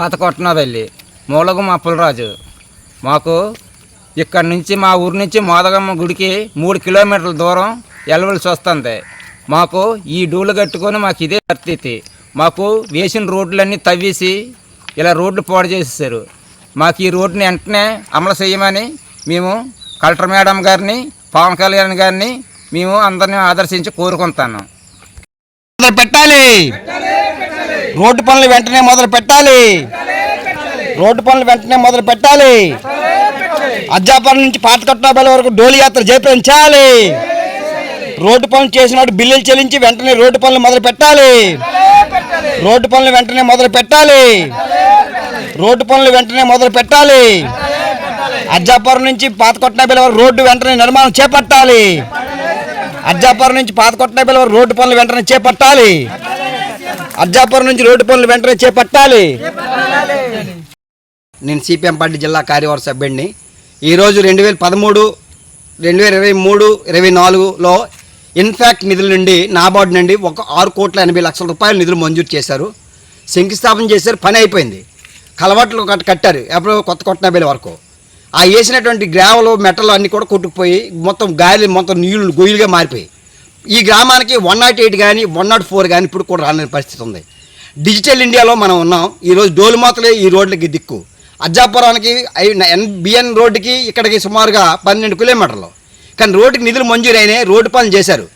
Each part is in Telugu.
పతకొట్టనదల్లి మూలగు మా పులరాజు. మాకు ఇక్కడ నుంచి మా ఊరి నుంచి మోదగమ్మ గుడికి మూడు కిలోమీటర్ల దూరం వెళ్ళవలసి వస్తుంది మాకు ఈ డూలు కట్టుకొని మాకు ఇదే పరిస్థితి. మాకు వేసిన రోడ్లన్నీ తవ్వేసి ఇలా రోడ్లు పాడు చేసేసారు మాకు ఈ రోడ్డుని వెంటనే అమలు చేయమని మేము కలెక్టర్ మేడం గారిని పవన్ కళ్యాణ్ గారిని మేము అందరినీ ఆదర్శించి కోరుకుంటాను. పెట్టాలి. రోడ్డు పనులు వెంటనే మొదలు పెట్టాలి. రోడ్డు పనులు వెంటనే మొదలు పెట్టాలి. అజ్జాపురం నుంచి పాతకట్నాబెల వరకు డోలి యాత్ర చేపించాలి రోడ్డు పనులు చేసినప్పుడు బిల్లులు చెల్లించి వెంటనే రోడ్డు పనులు మొదలు పెట్టాలి. రోడ్డు పనులు వెంటనే మొదలు పెట్టాలి. రోడ్డు పనులు వెంటనే మొదలు పెట్టాలి. అజ్జాపురం నుంచి పాతకొట్నాబెల వరకు రోడ్డు వెంటనే నిర్మాణం చేపట్టాలి. అజ్జాపురం నుంచి పాతకొట్నాబెల వరకు రోడ్డు పనులు వెంటనే చేపట్టాలి. అజ్జాపురం నుంచి రోడ్డు పనులు వెంటనే చేపట్టాలి. నేను సిపిఎం పార్టీ జిల్లా కార్యవర్గ సభ్యుడిని. ఈరోజు రెండు వేల పదమూడు రెండు వేల ఇరవై మూడు ఇరవై నాలుగులో ఇన్ఫాక్ట్ నిధుల నుండి నాబార్డు నుండి ఒక ఆరు కోట్ల ఎనభై లక్షల రూపాయల నిధులు మంజూరు చేశారు. శంకుస్థాపన చేశారు పని అయిపోయింది. కలవాట్లు కట్- కట్టారు ఎప్పుడో కొత్త కొట్టనబేల వరకు. ఆ వేసినటువంటి గ్రావలు మెటలు అన్నీ కూడా కొట్టుకుపోయి మొత్తం గాలి మొత్తం నీళ్ళు గొయ్యలుగా మారిపోయి ఈ గ్రామానికి వన్ నాట్ ఎయిట్ కానీ వన్ నాట్ ఫోర్ కానీ ఇప్పుడు కూడా రాని పరిస్థితి ఉంది. డిజిటల్ ఇండియాలో మనం ఉన్నాం. ఈరోజు డోలుమాతలే ఈ రోడ్లకి దిక్కు. అజ్జాపురానికి బిఎన్ రోడ్డుకి ఇక్కడికి సుమారుగా పన్నెండు కిలోమీటర్లు. కానీ రోడ్డుకి నిధులు మంజూరైనాయి రోడ్డు పనులు చేశారు.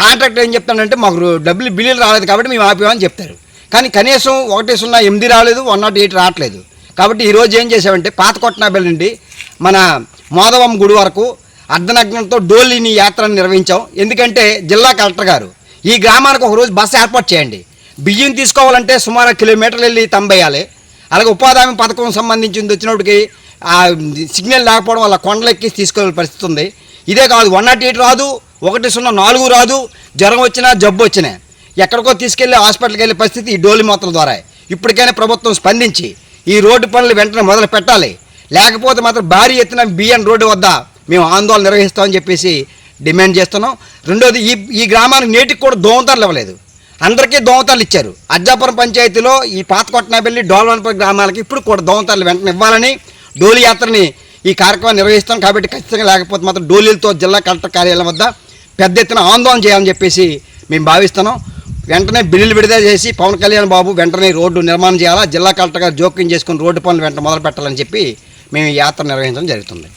కాంట్రాక్ట్ ఏం చెప్తాడంటే మాకు డబ్బులు బిల్లులు రాలేదు కాబట్టి మేము ఆపామని చెప్తారు. కానీ కనీసం ఒకటి సున్నా ఎనిమిది రాలేదు వన్ నాట్ ఎయిట్ రావట్లేదు. కాబట్టి ఈరోజు ఏం చేసామంటే పాత కొట్టనాబెల్ నుండి మన మోదవం గుడి వరకు అర్ధనగ్నంతో డోలిని యాత్రను నిర్వహించాం. ఎందుకంటే జిల్లా కలెక్టర్ గారు ఈ గ్రామానికి ఒక రోజు బస్సు ఏర్పాటు చేయండి. బియ్యం తీసుకోవాలంటే సుమారు కిలోమీటర్లు వెళ్ళి తంబేయాలి. అలాగే ఉపాధి హామీ పథకం సంబంధించింది వచ్చినప్పటికి ఆ సిగ్నల్ లేకపోవడం వల్ల కొండలెక్కి తీసుకెళ్ళే పరిస్థితి ఉంది. ఇదే కాదు వన్ నాట్ ఎయిట్ రాదు ఒకటి సున్నా నాలుగు రాదు జ్వరం వచ్చినా జబ్బు వచ్చినా. ఎక్కడికో తీసుకెళ్ళి హాస్పిటల్కి వెళ్ళే పరిస్థితి ఈ డోలి మాత్రం ద్వారా. ఇప్పటికైనా ప్రభుత్వం స్పందించి ఈ రోడ్డు పనులు వెంటనే మొదలు పెట్టాలి లేకపోతే మాత్రం భారీ ఎత్తున బిఎన్ రోడ్డు వద్ద మేము ఆందోళన నిర్వహిస్తామని చెప్పేసి డిమాండ్ చేస్తున్నాం. రెండోది ఈ ఈ గ్రామానికి నేటికి కూడా దోమతాలు ఇవ్వలేదు. అందరికీ దోమతాలు ఇచ్చారు. అజ్జాపురం పంచాయతీలో ఈ పాత కొట్టనబెల్లి డోల్వన్పూర్ గ్రామాలకి ఇప్పుడు కూడా దోమతలు వెంటనే ఇవ్వాలని డోలి యాత్రని ఈ కార్యక్రమం నిర్వహిస్తాం. కాబట్టి ఖచ్చితంగా లేకపోతే మాత్రం డోలీలతో జిల్లా కలెక్టర్ కార్యాలయం వద్ద పెద్ద ఎత్తున ఆందోళన చేయాలని చెప్పేసి మేము భావిస్తున్నాం. వెంటనే బిల్లులు విడుదల చేసి పవన్ కళ్యాణ్ బాబు వెంటనే రోడ్డు నిర్మాణం చేయాలా జిల్లా కలెక్టర్ గారు జోక్యం చేసుకుని రోడ్డు పనులు వెంట మొదలు పెట్టాలని చెప్పి మేము ఈ యాత్ర నిర్వహించడం జరుగుతుంది.